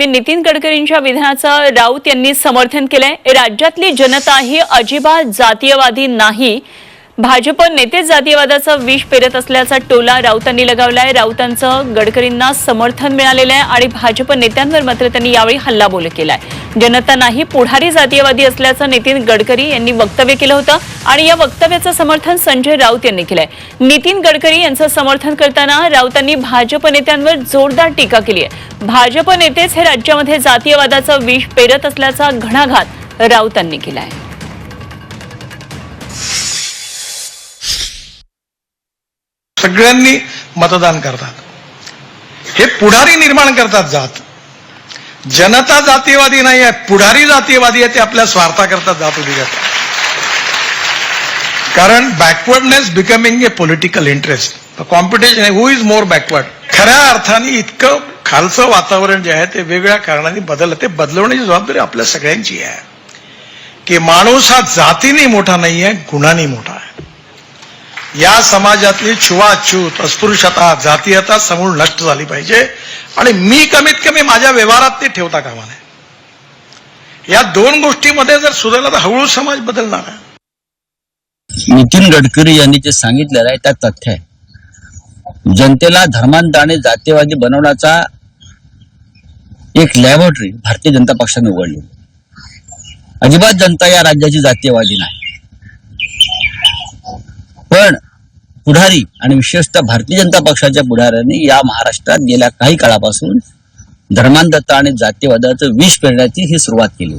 नितीन गडकरींच्या विधानाचं राऊत यांनी समर्थन केलंय. राज्यातली जनता ही अजिबात जातीयवादी नाही. भाजप नेते जातीयवादाचा विष पेरत असल्याचा टोला राऊतांनी लगावलाय. राऊतांचं गडकरींना समर्थन मिळालेलं आहे आणि भाजप नेत्यांवर मात्र त्यांनी यावेळी हल्लाबोल केलाय. जनता नाही पुढारी जातीयवादी असल्याचं नितीन गडकरी यांनी वक्तव्य केलं होतं आणि या वक्तव्याचं समर्थन संजय राऊत यांनी केलंय. नितीन गडकरी यांचं समर्थन करताना राऊतांनी भाजप नेत्यांवर जोरदार टीका केली आहे. भाजप नेतेच हे राज्यामध्ये जातीयवादाचं विष पेरत असल्याचा घणाघात राऊतांनी केलाय. सगळ्यांनी मतदान करतात. हे पुढारी निर्माण करतात जात. जनता जातीवादी नाही आहे पुढारी जातीयवादी आहे ते आपल्या स्वार्थाकरता जात उभी करतात. कारण backwardness becoming a political interest competition आहे हु इज मोर बॅकवर्ड खऱ्या अर्थाने इतकं खालचं वातावरण जे आहे ते वेगवेगळ्या कारणाने बदललं. ते बदलवण्याची जबाबदारी आपल्या सगळ्यांची आहे. की माणूस हा जातीने मोठा नाही आहे गुणांनी मोठा. या समाजातली छुवाछूत अस्पृश्यता जातीयता समूळ नष्ट झाली पाहिजे. आणि मी कमीत कमी माझ्या व्यवहारात ते ठेवता कामा नये. या दोन गोष्टीमध्ये जर सुधारला तर हळूहळू समाज बदलणार आहे. नितीन गडकरी यांनी जे सांगितलेलं आहे त्यात तथ्य आहे. जनतेला धर्मांत आणि जातीयवादी बनवण्याचा एक लॅबोरेटरी भारतीय जनता पक्षाने उघडली. अजिबात जनता या राज्याची जातीयवादी नाही. पण पुढारी आणि विशेषतः भारतीय जनता पक्षाच्या पुढाऱ्यांनी या महाराष्ट्रात गेल्या काही काळापासून धर्मांधता आणि जातीवादाचं विष पेरण्याची ही सुरुवात केली